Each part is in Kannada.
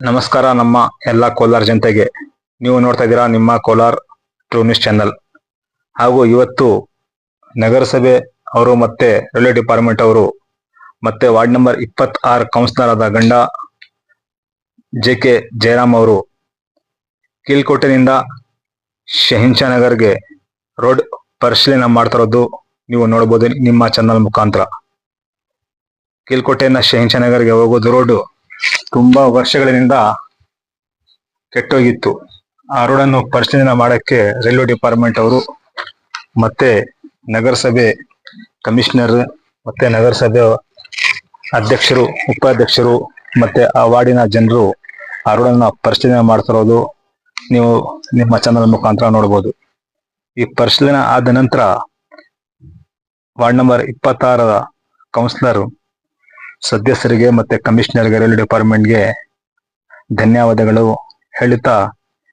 ನಮಸ್ಕಾರ ನಮ್ಮ ಎಲ್ಲ ಕೋಲಾರ ಜನತೆಗೆ. ನೀವು ನೋಡ್ತಾ ಇದ್ದೀರಾ ನಿಮ್ಮ ಕೋಲಾರ್ ಟ್ರೂ ನ್ಯೂಸ್ ಚಾನಲ್ ಹಾಗೂ ಇವತ್ತು ನಗರಸಭೆ ಅವರು ಮತ್ತೆ ರೈಲ್ವೆ ಡಿಪಾರ್ಟ್ಮೆಂಟ್ ಅವರು ಮತ್ತೆ ವಾರ್ಡ್ ನಂಬರ್ ಇಪ್ಪತ್ತಾರು ಕೌನ್ಸಿಲರ್ ಆದ ಗಂಡ ಜೆ ಕೆ ಜಯರಾಮ್ ಅವರು ಕೀಳ್ಕೋಟೆನಿಂದ ಶಹಿನ್ಶಾ ನಗರ್ಗೆ ರೋಡ್ ಪರಿಶೀಲನೆ ಮಾಡ್ತಿರೋದು ನೀವು ನೋಡಬಹುದು ನಿಮ್ಮ ಚಾನಲ್ ಮುಖಾಂತರ. ಕೀಳ್ಕೋಟೆಯಿಂದ ಶಹಿನ್ಶಾ ನಗರ್ಗೆ ಹೋಗೋದು ರೋಡ್ ತುಂಬಾ ವರ್ಷಗಳಿಂದ ಕೆಟ್ಟೋಗಿತ್ತು. ಆ ರೋಡನ್ನು ಪರಿಶೀಲನೆ ಮಾಡಕ್ಕೆ ರೈಲ್ವೆ ಡಿಪಾರ್ಟ್ಮೆಂಟ್ ಅವರು ಮತ್ತೆ ನಗರಸಭೆ ಕಮಿಷನರ್, ಮತ್ತೆ ನಗರಸಭೆ ಅಧ್ಯಕ್ಷರು, ಉಪಾಧ್ಯಕ್ಷರು, ಮತ್ತೆ ಆ ವಾರ್ಡಿನ ಜನರು ಆ ರೋಡನ್ನ ಪರಿಶೀಲನೆ ಮಾಡ್ತಿರೋದು ನೀವು ನಿಮ್ಮ ಚಾನಲ್ ಮುಖಾಂತರ ನೋಡಬಹುದು ಈ ಪರಿಶೀಲನೆ ಆದ ನಂತರ ವಾರ್ಡ್ ನಂಬರ್ ಇಪ್ಪತ್ತಾರರ ಕೌನ್ಸಿಲರ್ ಸದಸ್ಯರಿಗೆ ಮತ್ತೆ ಕಮಿಷನರ್ಗೆ ರೈಲ್ವೆ ಡಿಪಾರ್ಟ್ಮೆಂಟ್ಗೆ ಧನ್ಯವಾದಗಳು. ಹೇಳುತ್ತಾ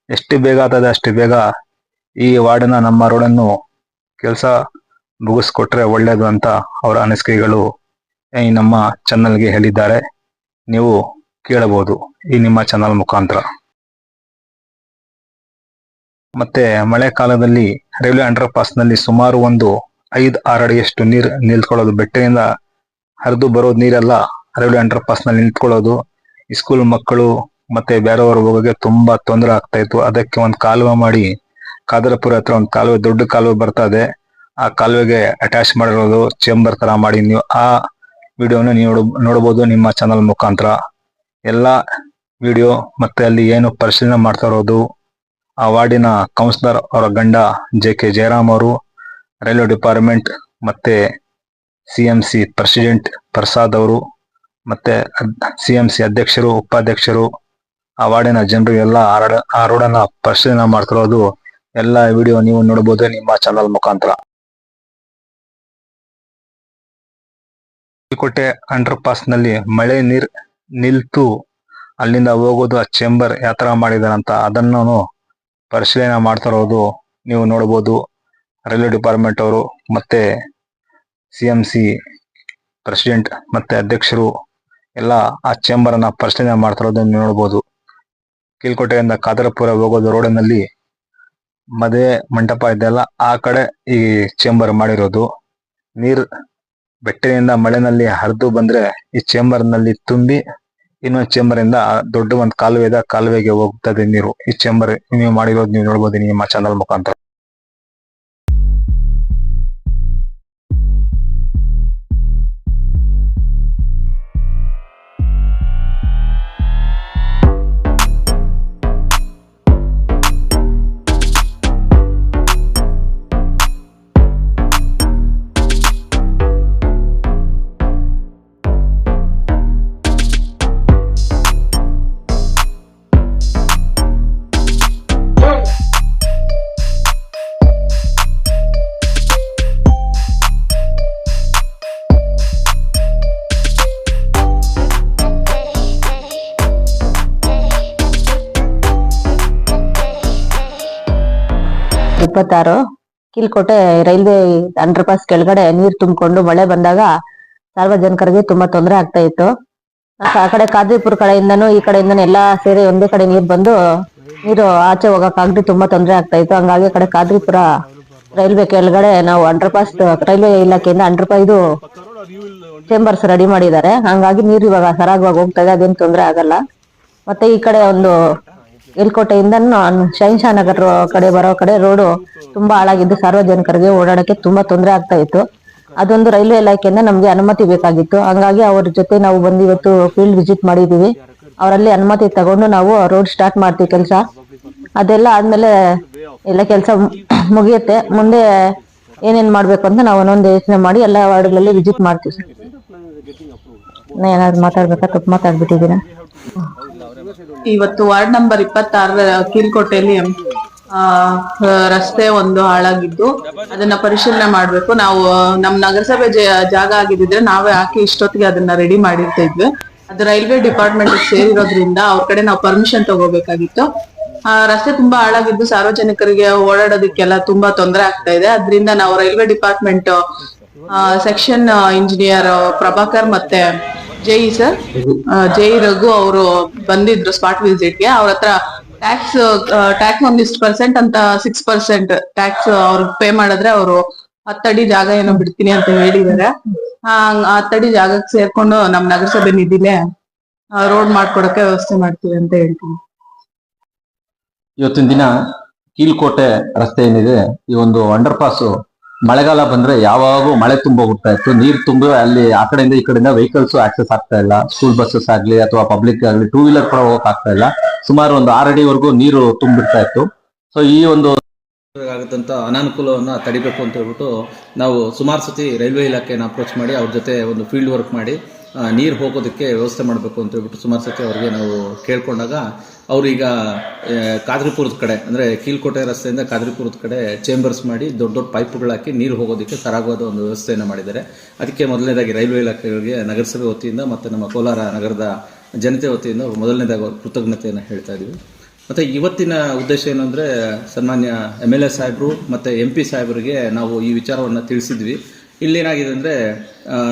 ಎಷ್ಟು ಬೇಗ ಆಗ್ತದೆ ಅಷ್ಟು ಬೇಗ ಈ ವಾರ್ಡನ ನಮ್ಮ ರೋಡನ್ನು ಕೆಲಸ ಮುಗಿಸ್ಕೊಟ್ರೆ ಒಳ್ಳೇದು ಅಂತ ಅವರ ಅನಿಸಿಕೆಗಳು ಈ ನಮ್ಮ ಚಾನಲ್ಗೆ ಹೇಳಿದ್ದಾರೆ. ನೀವು ಕೇಳಬಹುದು ಈ ನಿಮ್ಮ ಚಾನಲ್ ಮುಖಾಂತರ. ಮತ್ತೆ ಮಳೆ ಕಾಲದಲ್ಲಿ ರೈಲ್ವೆ ಅಂಡರ್ ಪಾಸ್ನಲ್ಲಿ ಸುಮಾರು ಒಂದು ಐದು ಆರು ಅಡಿಯಷ್ಟು ನೀರು ನಿಲ್ಕೊಳ್ಳೋದು ಬೆಟ್ಟದಿಂದ ಹರಿದು ಬರೋದು ನೀರೆಲ್ಲ. ರೈಲ್ವೆ ಅಂಡರ್ ಪಾಸ್ನಲ್ಲಿ ನಿಂತ್ಕೊಳ್ಳೋದು. ಸ್ಕೂಲ್ ಮಕ್ಕಳು ಮತ್ತೆ ಬೇರೆಯವರು ಹೋಗೋಕೆ ತುಂಬಾ ತೊಂದರೆ ಆಗ್ತಾ ಇತ್ತು. ಅದಕ್ಕೆ ಒಂದು ಕಾಲುವೆ ಮಾಡಿ ಕಾದರಪುರ ಹತ್ರ ಒಂದು ಕಾಲುವೆ, ದೊಡ್ಡ ಕಾಲುವೆ ಬರ್ತಾ ಇದೆ. ಆ ಕಾಲುವೆಗೆ ಅಟ್ಯಾಚ್ ಮಾಡಿರೋದು ಚೇಂಬರ್ ತರ ಮಾಡಿ ನೀವು ಆ ವಿಡಿಯೋನ ನೀವು ನೋಡಬಹುದು ನಿಮ್ಮ ಚಾನಲ್ ಮುಖಾಂತರ. ಎಲ್ಲಾ ವಿಡಿಯೋ ಮತ್ತೆ ಅಲ್ಲಿ ಏನು ಪರಿಶೀಲನೆ ಮಾಡ್ತಾ ಇರೋದು. ಆ ವಾರ್ಡಿನ ಕೌನ್ಸಿಲರ್ ಅವರ ಗಂಡ ಜೆ ಕೆ ಜಯರಾಮ್ ಅವರು, ರೈಲ್ವೆ ಡಿಪಾರ್ಟ್ಮೆಂಟ್ ಮತ್ತೆ C M C president Prasad ಅವರು ಮತ್ತೆ ಸಿ ಅಧ್ಯಕ್ಷರು, ಉಪಾಧ್ಯಕ್ಷರು ಆ ವಾರ್ಡಿನ ಜನರು ಎಲ್ಲ ಆ ರೋಡ- ಆ ರೋಡನ್ನ ಪರಿಶೀಲನೆ ಮಾಡ್ತಿರೋದು ಎಲ್ಲ ವಿಡಿಯೋ ನೀವು ನೋಡಬಹುದು ನಿಮ್ಮ ಚಾನಲ್ ಮುಖಾಂತರ. ಕೋಟೆ ಅಂಡರ್ ಪಾಸ್ನಲ್ಲಿ ಮಳೆ ನೀರ್ ನಿಲ್ತು ಅಲ್ಲಿಂದ ಹೋಗೋದು ಆ ಚೇಂಬರ್ ಯಾವ ತರ ಮಾಡಿದಾರಂತ ಅದನ್ನು ಪರಿಶೀಲನೆ ಮಾಡ್ತಿರೋದು ನೀವು ನೋಡಬಹುದು ರೈಲ್ವೆ ಡಿಪಾರ್ಟ್ಮೆಂಟ್ ಅವರು ಮತ್ತೆ ಸಿ ಎಂ ಸಿ ಪ್ರೆಸಿಡೆಂಟ್ ಮತ್ತೆ ಅಧ್ಯಕ್ಷರು ಎಲ್ಲ ಆ ಚೇಂಬರ್ ಅನ್ನ ಪರಿಶೀಲನೆ ಮಾಡ್ತಿರೋದು ನೀವು ನೋಡಬಹುದು ಕೀಳ್ಕೋಟೆಯಿಂದ ಕಾದರಪುರ ಹೋಗೋದು ರೋಡಿನಲ್ಲಿ ಮದುವೆ ಮಂಟಪ ಇದೆಲ್ಲ ಆ ಕಡೆ ಈ ಚೇಂಬರ್ ಮಾಡಿರೋದು. ನೀರ್ ಬೆಟ್ಟದಿಂದ ಮಳೆನಲ್ಲಿ ಹರಿದು ಬಂದ್ರೆ ಈ ಚೇಂಬರ್ನಲ್ಲಿ ತುಂಬಿ ಇನ್ನೊಂದು ಚೇಂಬರ್ ಇಂದ ದೊಡ್ಡ ಒಂದು ಕಾಲುವೆ ಇದೆ ಕಾಲುವೆಗೆ ಹೋಗ್ತದೆ ನೀರು. ಈ ಚೇಂಬರ್ ನೀವು ಮಾಡಿರೋದು ನೀವು ನೋಡಬಹುದು ನಿಮ್ಮ ಚಾನಲ್ ಮುಖಾಂತರ. ಇಪ್ಪತ್ತಾರು ಕಿಲ್ಕೋಟೆ ರೈಲ್ವೆ ಅಂಡರ್ ಪಾಸ್ ಕೆಳಗಡೆ ನೀರ್ ತುಂಬಿಕೊಂಡು ಮಳೆ ಬಂದಾಗ ಸಾರ್ವಜನಿಕರಿಗೆ ತುಂಬಾ ತೊಂದರೆ ಆಗ್ತಾ ಇತ್ತು. ಆ ಕಡೆ ಕಾದ್ರಿಪುರ್ ಕಡೆಯಿಂದನೂ ಈ ಕಡೆಯಿಂದನೂ ಎಲ್ಲಾ ಸೇರಿ ಒಂದೇ ಕಡೆ ನೀರ್ ಬಂದು ನೀರು ಆಚೆ ಹೋಗಕ್ಕಾಗ್ದೆ ತುಂಬಾ ತೊಂದರೆ ಆಗ್ತಾ ಇತ್ತು. ಹಂಗಾಗಿ ಕಡೆ ಕಾದ್ರಿಪುರ ರೈಲ್ವೆ ಕೆಳಗಡೆ ನಾವು ಅಂಡರ್ ಪಾಸ್ ರೈಲ್ವೆ ಇಲಾಖೆಯಿಂದ ಅಂಡರ್ ಪಾಸ್ ಇದು ಚೇಂಬರ್ಸ್ ರೆಡಿ ಮಾಡಿದ್ದಾರೆ. ಹಂಗಾಗಿ ನೀರು ಇವಾಗ ಸರಾಗವಾಗಿ ಹೋಗ್ತಾ ಇದೆ, ಅದೇನು ತೊಂದರೆ ಆಗಲ್ಲ. ಮತ್ತೆ ಈ ಕಡೆ ಒಂದು ಎಲ್ಕೋಟೆಯಿಂದ ಶೈನ್ಶಾ ನಗರ್ ಕಡೆ ಬರೋ ಕಡೆ ರೋಡು ತುಂಬಾ ಹಾಳಾಗಿದ್ದು ಸಾರ್ವಜನಿಕರಿಗೆ ಓಡಾಡಕ್ಕೆ ತುಂಬಾ ತೊಂದರೆ ಆಗ್ತಾ ಇತ್ತು. ಅದೊಂದು ರೈಲ್ವೆ ಇಲಾಖೆಯಿಂದ ನಮಗೆ ಅನುಮತಿ ಬೇಕಾಗಿತ್ತು. ಹಂಗಾಗಿ ಅವ್ರ ಜೊತೆ ನಾವು ಬಂದು ಇವತ್ತು ಫೀಲ್ಡ್ ವಿಸಿಟ್ ಮಾಡಿದೀವಿ. ಅವರಲ್ಲಿ ಅನುಮತಿ ತಗೊಂಡು ನಾವು ರೋಡ್ ಸ್ಟಾರ್ಟ್ ಮಾಡ್ತೀವಿ ಕೆಲಸ. ಅದೆಲ್ಲ ಆದ್ಮೇಲೆ ಎಲ್ಲ ಕೆಲಸ ಮುಗಿಯುತ್ತೆ. ಮುಂದೆ ಏನೇನ್ ಮಾಡ್ಬೇಕು ಅಂತ ನಾವು ಒಂದೊಂದು ಯೋಚನೆ ಮಾಡಿ ಎಲ್ಲ ವಾರ್ಡ್ಗಳಲ್ಲಿ ವಿಸಿಟ್ ಮಾಡ್ತೀವಿ ಸರ್. ಏನಾದ್ರು ಮಾತಾಡ್ಬೇಕಾ? ತಪ್ಪು ಮಾತಾಡ್ಬಿಟ್ಟಿದ್ದೀರಾ? ಇವತ್ತು ವಾರ್ಡ್ ನಂಬರ್ ಇಪ್ಪತ್ತಾರರ ಕೀಳ್ಕೋಟೆಯಲ್ಲಿ ಆ ರಸ್ತೆ ಒಂದು ಹಾಳಾಗಿದ್ದು ಅದನ್ನ ಪರಿಶೀಲನೆ ಮಾಡ್ಬೇಕು. ನಾವು, ನಮ್ ನಗರಸಭೆ ಜಾಗ ಆಗಿದ್ರೆ ನಾವೇ ಹಾಕಿ ಇಷ್ಟೊತ್ತಿಗೆ ಅದನ್ನ ರೆಡಿ ಮಾಡಿರ್ತಾ ಇದ್ವಿ. ಅದು ರೈಲ್ವೆ ಡಿಪಾರ್ಟ್ಮೆಂಟ್ ಸೇರಿರೋದ್ರಿಂದ ಅವ್ರ ಕಡೆ ನಾವು ಪರ್ಮಿಷನ್ ತಗೋಬೇಕಾಗಿತ್ತು. ಆ, ರಸ್ತೆ ತುಂಬಾ ಹಾಳಾಗಿದ್ದು ಸಾರ್ವಜನಿಕರಿಗೆ ಓಡಾಡೋದಕ್ಕೆಲ್ಲ ತುಂಬಾ ತೊಂದರೆ ಆಗ್ತಾ ಇದೆ. ಅದರಿಂದ ನಾವು railway department section engineer Prabhakar ಮತ್ತೆ ಜೈ ಸರ್. ಜೈ ರಘು ಅವರು ಬಂದಿದ್ರು ಸ್ಪಾಟ್ ವಿಸಿಟ್ಗೆ ಅವ್ರ ಹತ್ರ ಟ್ಯಾಕ್ಸ್ ಟ್ಯಾಕ್ಸ್ ಒಂದಿಷ್ಟು ಪರ್ಸೆಂಟ್ ಅಂತ ಸಿಕ್ಸ್ ಪರ್ಸೆಂಟ್ ಟ್ಯಾಕ್ಸ್ ಅವ್ರು ಪೇ ಮಾಡಿದ್ರೆ ಅವರು ಹತ್ತಡಿ ಜಾಗ ಏನೋ ಬಿಡ್ತೀನಿ ಅಂತ ಹೇಳಿದಾರೆ. ಆ ಹತ್ತಡಿ ಜಾಗಕ್ಕೆ ಸೇರ್ಕೊಂಡು ನಮ್ ನಗರಸಭೆ ನಿಧಿಲೆ ರೋಡ್ ಮಾಡ್ಕೊಡಕ್ಕೆ ವ್ಯವಸ್ಥೆ ಮಾಡ್ತೀವಿ ಅಂತ ಹೇಳ್ತೀನಿ. ಇವತ್ತಿನ ದಿನ ಕೀಲ್ಕೋಟೆ ರಸ್ತೆ ಏನಿದೆ ಈ ಒಂದು ಅಂಡರ್ ಪಾಸ್ ಮಳೆಗಾಲ ಬಂದ್ರೆ ಯಾವಾಗೂ ಮಳೆ ತುಂಬ ಹೋಗ್ತಾ ಇತ್ತು. ನೀರ್ ತುಂಬಿ ಅಲ್ಲಿ ಆ ಕಡೆಯಿಂದ ಈ ಕಡೆಯಿಂದ ವೆಹಿಕಲ್ಸ್ ಆಕ್ಸೆಸ್ ಆಗ್ತಾ ಇಲ್ಲ. ಸ್ಕೂಲ್ ಬಸ್ಸಸ್ ಆಗ್ಲಿ ಅಥವಾ ಪಬ್ಲಿಕ್ ಆಗ್ಲಿ ಟೂ ವೀಲರ್ ಕೂಡ ಹೋಗಕ್ ಆಗ್ತಾ ಇಲ್ಲ. ಸುಮಾರು ಒಂದು ಆರು ಅಡಿವರೆಗೂ ನೀರು ತುಂಬಿಡ್ತಾ ಇತ್ತು. ಸೊ ಈ ಒಂದು ಆಗದಂತ ಅನಾನುಕೂಲವನ್ನ ತಡಿಬೇಕು ಅಂತ ಹೇಳ್ಬಿಟ್ಟು ನಾವು ಸುಮಾರು ಸತಿ ರೈಲ್ವೆ ಇಲಾಖೆನ ಅಪ್ರೋಚ್ ಮಾಡಿ, ಅವ್ರ ಜೊತೆ ಒಂದು ಫೀಲ್ಡ್ ವರ್ಕ್ ಮಾಡಿ ನೀರು ಹೋಗೋದಕ್ಕೆ ವ್ಯವಸ್ಥೆ ಮಾಡಬೇಕು ಅಂತ ಹೇಳ್ಬಿಟ್ಟು ಸುಮಾರು ಸತಿ ಅವ್ರಿಗೆ ನಾವು ಕೇಳ್ಕೊಂಡಾಗ ಅವ್ರೀಗ ಕಾದ್ರಿಪುರದ ಕಡೆ, ಅಂದರೆ ಕೀಲ್ಕೋಟೆ ರಸ್ತೆಯಿಂದ ಕಾದ್ರಿಪುರದ ಕಡೆ ಚೇಂಬರ್ಸ್ ಮಾಡಿ ದೊಡ್ಡ ದೊಡ್ಡ ಪೈಪ್ಗಳು ಹಾಕಿ ನೀರು ಹೋಗೋದಕ್ಕೆ ಸರಾಗವಾದ ಒಂದು ವ್ಯವಸ್ಥೆಯನ್ನು ಮಾಡಿದ್ದಾರೆ. ಅದಕ್ಕೆ ಮೊದಲನೇದಾಗಿ ರೈಲ್ವೆ ಇಲಾಖೆಗಳಿಗೆ, ನಗರಸಭೆ ವತಿಯಿಂದ ಮತ್ತು ನಮ್ಮ ಕೋಲಾರ ನಗರದ ಜನತೆ ವತಿಯಿಂದ ಮೊದಲನೇದಾಗಿ ಅವ್ರ ಕೃತಜ್ಞತೆಯನ್ನು ಹೇಳ್ತಾ ಇದ್ದೀವಿ ಮತ್ತು ಇವತ್ತಿನ ಉದ್ದೇಶ ಏನು ಅಂದರೆ ಸನ್ಮಾನ್ಯ ಎಂ ಎಲ್ ಎ ಸಾಹೇಬರು ಮತ್ತು ಎಂ ಪಿ ಸಾಹೇಬರಿಗೆ ನಾವು ಈ ವಿಚಾರವನ್ನು ತಿಳಿಸಿದ್ವಿ. ಇಲ್ಲೇನಾಗಿದೆ ಅಂದರೆ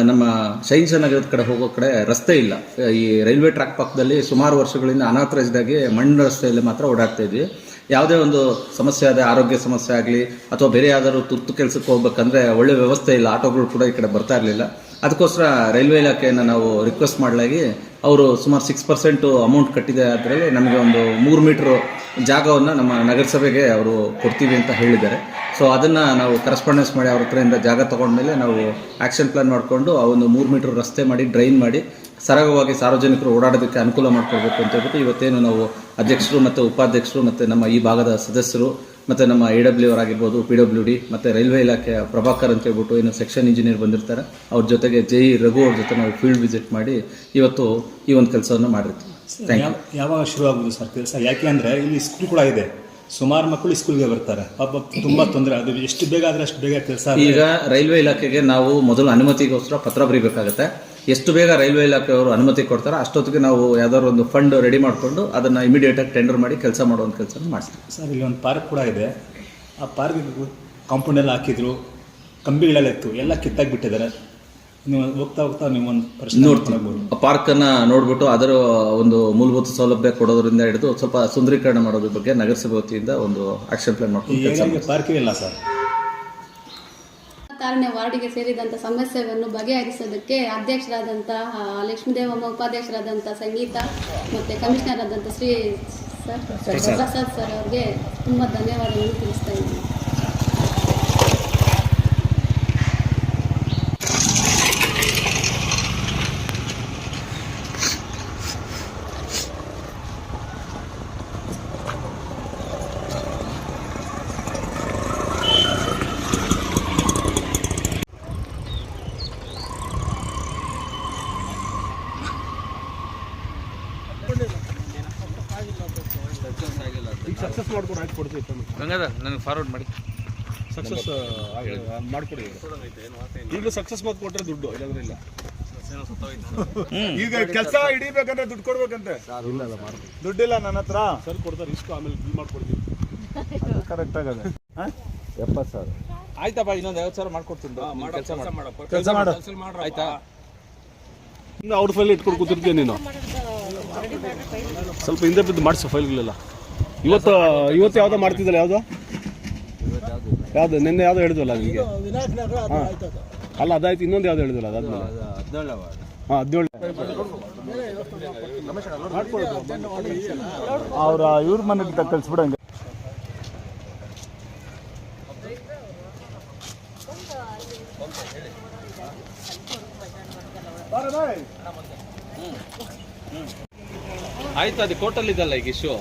ನಮ್ಮ ಸೈನ್ಸ್ ನಗರದ ಕಡೆ ಹೋಗೋ ಕಡೆ ರಸ್ತೆ ಇಲ್ಲ. ಈ ರೈಲ್ವೆ ಟ್ರ್ಯಾಕ್ ಪಕ್ಕದಲ್ಲಿ ಸುಮಾರು ವರ್ಷಗಳಿಂದ ಅನಾಥರೈಸ್ಡ್ ಆಗಿ ಮಣ್ಣು ರಸ್ತೆಯಲ್ಲಿ ಮಾತ್ರ ಓಡಾಡ್ತಾ ಇದ್ವಿ. ಯಾವುದೇ ಒಂದು ಸಮಸ್ಯೆ ಆದರೆ, ಆರೋಗ್ಯ ಸಮಸ್ಯೆ ಆಗಲಿ, ಅಥವಾ ಬೇರೆ ಯಾವ್ದಾದ್ರು ತುರ್ತು ಕೆಲಸಕ್ಕೆ ಹೋಗ್ಬೇಕಂದ್ರೆ ಒಳ್ಳೆ ವ್ಯವಸ್ಥೆ ಇಲ್ಲ, ಆಟೋಗಳು ಕೂಡ ಈ ಕಡೆ ಬರ್ತಾ ಇರಲಿಲ್ಲ. ಅದಕ್ಕೋಸ್ಕರ ರೈಲ್ವೆ ಇಲಾಖೆಯನ್ನು ನಾವು ರಿಕ್ವೆಸ್ಟ್ ಮಾಡಲಾಗಿ ಅವರು ಸುಮಾರು ಸಿಕ್ಸ್ ಪರ್ಸೆಂಟು ಅಮೌಂಟ್ ಕಟ್ಟಿದೆ ಅದರಲ್ಲಿ ನಮಗೆ ಒಂದು ಮೂರು ಮೀಟ್ರ್ ಜಾಗವನ್ನು ನಮ್ಮ ನಗರಸಭೆಗೆ ಅವರು ಕೊಡ್ತೀವಿ ಅಂತ ಹೇಳಿದ್ದಾರೆ. ಸೊ ಅದನ್ನು ನಾವು ಕರೆಸ್ಪಾಂಡೆನ್ಸ್ ಮಾಡಿ ಅವ್ರ ಹತ್ರದಿಂದ ಜಾಗ ತೊಗೊಂಡ್ಮೇಲೆ ನಾವು ಆ್ಯಕ್ಷನ್ ಪ್ಲಾನ್ ಮಾಡಿಕೊಂಡು ಆ ಒಂದು ಮೂರು ಮೀಟರ್ ರಸ್ತೆ ಮಾಡಿ ಡ್ರೈನ್ ಮಾಡಿ, ಸರಾಗವಾಗಿ ಸಾರ್ವಜನಿಕರು ಓಡಾಡೋದಕ್ಕೆ ಅನುಕೂಲ ಮಾಡಿಕೊಡ್ಬೇಕು ಅಂತ ಹೇಳ್ಬಿಟ್ಟು ಇವತ್ತೇನು ನಾವು ಅಧ್ಯಕ್ಷರು ಮತ್ತು ಉಪಾಧ್ಯಕ್ಷರು ಮತ್ತು ನಮ್ಮ ಈ ಭಾಗದ ಸದಸ್ಯರು ಮತ್ತು ನಮ್ಮ ಎ ಡಬ್ಲ್ಯೂ ಅವರಾಗಿರ್ಬೋದು ಪಿ ಡಬ್ಲ್ಯೂ ಡಿ ಮತ್ತು ರೈಲ್ವೆ ಇಲಾಖೆಯ ಪ್ರಭಾಕರ್ ಅಂತ ಹೇಳ್ಬಿಟ್ಟು ಏನು ಸೆಕ್ಷನ್ ಇಂಜಿನಿಯರ್ ಬಂದಿರ್ತಾರೆ. ಅವ್ರ ಜೊತೆಗೆ ಜೈ ರಘು ಅವ್ರ ಜೊತೆ ನಾವು ಫೀಲ್ಡ್ ವಿಸಿಟ್ ಮಾಡಿ ಇವತ್ತು ಈ ಒಂದು ಕೆಲಸವನ್ನು ಮಾಡಿರ್ತೀವಿ. ಯಾವಾಗ ಶುರು ಆಗ್ಬೋದು ಸರ್ ಕೆಲಸ? ಯಾಕೆ ಅಂದರೆ ಇಲ್ಲಿ ಸ್ಕೂಲ್ ಕೂಡ ಇದೆ. ಸುಮಾರು ಮಕ್ಕಳು ಸ್ಕೂಲ್ಗೆ ಬರ್ತಾರೆ. ಪಾಪ ತುಂಬಾ ತೊಂದರೆ. ಅದು ಎಷ್ಟು ಬೇಗ ಆದ್ರೆ ಅಷ್ಟು ಬೇಗ ಕೆಲಸ ಈಗ ರೈಲ್ವೆ ಇಲಾಖೆಗೆ ನಾವು ಮೊದಲು ಅನುಮತಿಗೋಸ್ಕರ ಪತ್ರ ಬರೀಬೇಕಾಗತ್ತೆ. ಎಷ್ಟು ಬೇಗ ರೈಲ್ವೆ ಇಲಾಖೆಯವರು ಅನುಮತಿ ಕೊಡ್ತಾರೋ ಅಷ್ಟೊತ್ತಿಗೆ ನಾವು ಯಾವ್ದಾದ್ರು ಒಂದು ಫಂಡ್ ರೆಡಿ ಮಾಡಿಕೊಂಡು ಅದನ್ನು ಇಮಿಡಿಯೇಟಾಗಿ ಟೆಂಡರ್ ಮಾಡಿ ಕೆಲಸ ಮಾಡುವಂಥ ಕೆಲಸ ಮಾಡ್ತೀವಿ. ಸರ್ ಇಲ್ಲಿ ಒಂದು ಪಾರ್ಕ್ ಕೂಡ ಇದೆ. ಆ ಪಾರ್ಕ್ ಕಾಂಪೌಂಡ್ ಎಲ್ಲ ಹಾಕಿದ್ರು. ಕಂಬಿಗಳೆಲ್ಲ ಇತ್ತು. ಎಲ್ಲ ಕಿತ್ತಾಗಿ ಬಿಟ್ಟಿದ್ದಾರೆ ನೀವು ಹೋಗ್ತಾ ಹೋಗ್ತಾ ನೀವು ಒಂದು ಪ್ರಶ್ನೆ ನೋಡ್ತೀವಿ ಆ ಪಾರ್ಕ್ ಅನ್ನ ನೋಡ್ಬಿಟ್ಟು ಅದರ ಒಂದು ಮೂಲಭೂತ ಸೌಲಭ್ಯ ಕೊಡೋದ್ರಿಂದ ಹಿಡಿದು ಸ್ವಲ್ಪ ಸುಂದರೀಕರಣ ಮಾಡೋದ್ರ ಬಗ್ಗೆ ನಗರಸಭೆ ವತಿಯಿಂದ ಒಂದು ಆಕ್ಷನ್ ಪ್ಲಾನ್ ಮಾಡ್ಕೊಂಡು ಪಾರ್ಕೇ ಇಲ್ಲ ಸರ್? ಕಾರಣ ವಾರ್ಡಿಗೆ ಸೇರಿದಂಥ ಸಮಸ್ಯೆಯನ್ನು ಬಗೆಹರಿಸೋದಕ್ಕೆ ಅಧ್ಯಕ್ಷರಾದಂತಹ ಲಕ್ಷ್ಮೀದೇವಮ್ಮ ಉಪಾಧ್ಯಕ್ಷರಾದಂಥ ಸಂಗೀತ ಮತ್ತು ಕಮಿಷನರ್ ಆದಂಥ ಶ್ರೀ ಸರ್. ಪ್ರಸಾದ್ ಸರ್ ಅವ್ರಿಗೆ ತುಂಬ ಧನ್ಯವಾದಗಳನ್ನು ತಿಳಿಸ್ತಾ ಇದ್ದೀನಿ. ಸಕ್ಸಸ್ ಮಾಡ್ಕೊಡಿ ಈಗಲೂ ಸಕ್ಸಸ್ ಮಾತು ಕೊಟ್ಟರೆ ದುಡ್ಡು ಇಲ್ಲಾಂದ್ರೆ ಇಲ್ಲ. ಈಗ ಕೆಲಸ ಹಿಡಿಬೇಕಂದ್ರೆ ದುಡ್ಡು ಕೊಡ್ಬೇಕಂತೆ. ದುಡ್ಡಿಲ್ಲ ನನ್ನ ಹತ್ರ. ಸರ್ ಕೊಡ್ತಾರೆ ಇಷ್ಟು ಆಮೇಲೆ ಬಿಲ್ ಮಾಡ್ಕೊಡ್ತೀವಿ ಕರೆಕ್ಟ್ ಆಗದೆ. ಎಪ್ಪತ್ತು ಸಾವಿರ. ಆಯ್ತಪ್ಪ ಇನ್ನೊಂದು ಐವತ್ತು ಸಾವಿರ ಮಾಡ್ಕೊಡ್ತೀನಿ ಕೆಲಸ ಕೆಲಸ ಮಾಡು. ಆಯ್ತಾ? ಇನ್ನು ಅವ್ರ ಫೈಲ್ ಇಟ್ಕೊಂಡು ಕೂತಿರ್ತೀಯ ನೀನು? ಸ್ವಲ್ಪ ಹಿಂದೆ ಬಿದ್ದು ಮಾಡಿಸು ಫೈಲ್ಗಳೆಲ್ಲ ಇವತ್ತು ಇವತ್ತು ಯಾವ್ದೋ ಮಾಡ್ತಿದ್ದಲ್ಲ ಯಾವುದೋ? ಯಾವ್ದು, ನಿನ್ನೆ ಯಾವ್ದೋ ಹೇಳಿದ್ವಲ್ಲ ನಿಮಗೆ ಅಲ್ಲ, ಅದಾಯ್ತು, ಇನ್ನೊಂದು ಯಾವ್ದು ಹೇಳಿದ್ವಲ್ಲ, ಅದಾದ್ಮೇಲೆ. ಹಾಂ ಹದಿನೇಳು ಅವ್ರ, ಇವ್ರ ಮನೆಗೆ ಕಳ್ಸ್ಬಿಡಂಗೆ ಆಯ್ತು ಅದು ಕೋಟಲ್ ಇದಲ್ಲ ಈಗ ಇಶ್ಯೂ